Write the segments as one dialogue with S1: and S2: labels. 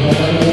S1: Thank you.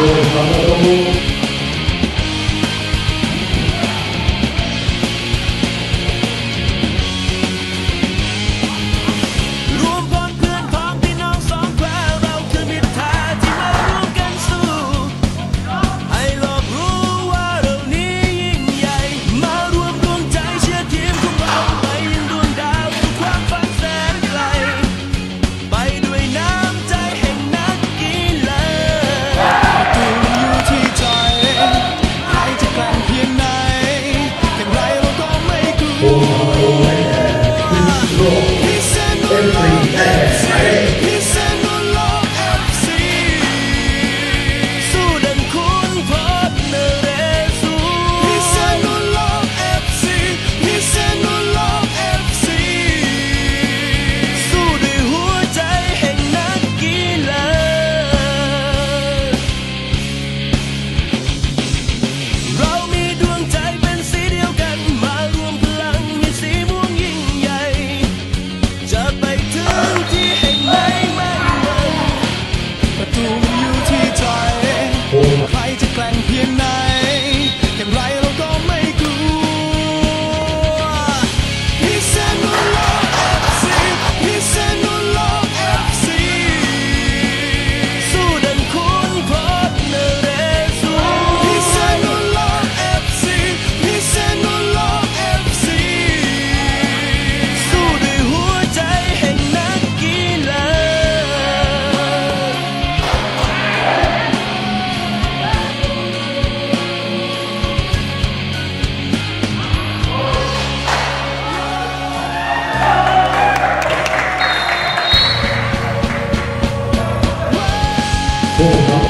S1: Por favor, For the winner is Lord.
S2: Oh, Born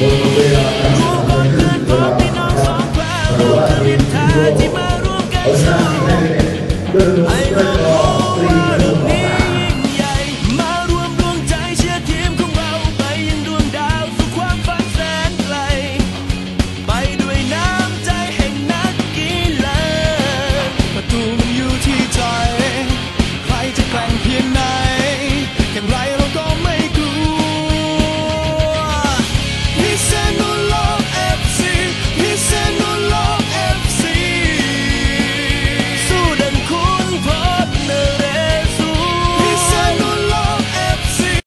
S1: บ